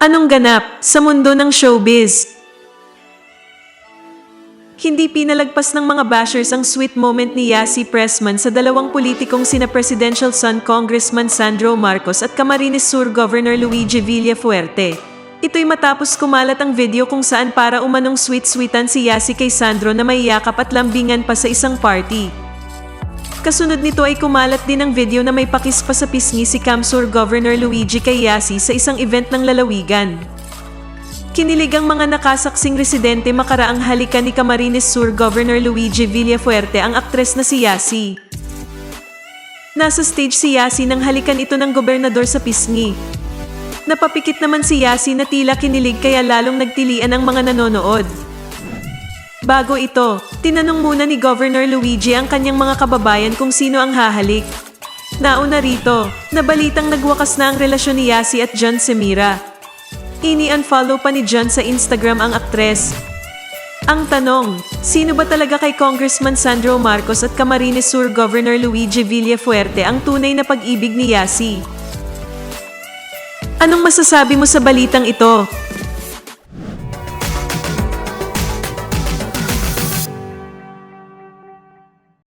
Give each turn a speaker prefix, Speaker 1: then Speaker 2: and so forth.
Speaker 1: Anong ganap sa mundo ng showbiz? Hindi pinalagpas ng mga bashers ang sweet moment ni Yasi Pressman sa dalawang politikong sina Presidential son Congressman Sandro Marcos at Camarines Sur Governor Luigi Villafuerte. Ito'y matapos kumalat ang video kung saan para umanong sweet-sweetan si Yasi kay Sandro na may yakap at lambingan pa sa isang party. Kasunod nito ay kumalat din ang video na may pakis pa sa pisngi si Camsur Governor Luigi kay Yasi sa isang event ng lalawigan. Kinilig ang mga nakasaksing residente makaraang halikan ni Camarines Sur Governor Luigi Villafuerte ang aktres na si Yasi. Nasa stage si Yasi nang halikan ito ng gobernador sa pisngi. Napapikit naman si Yasi na tila kinilig kaya lalong nagtilian ang mga nanonood. Bago ito, tinanong muna ni Governor Luigi ang kanyang mga kababayan kung sino ang hahalik. Nauna rito, nabalitang nagwakas na ang relasyon ni Yasi at John Semira. Ini-unfollow pa ni John sa Instagram ang aktres. Ang tanong, sino ba talaga kay Congressman Sandro Marcos at Camarines Sur Governor Luigi Villafuerte ang tunay na pag-ibig ni Yasi? Anong masasabi mo sa balitang ito?